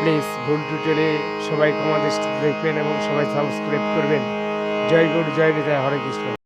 Please ভুল টুটেলে সবাই ক্ষমা দেখবেন এবং সবাই সাবস্ক্রাইব করবেন। জয় গুরু জয় বিদায় হরে কৃষ্ণ।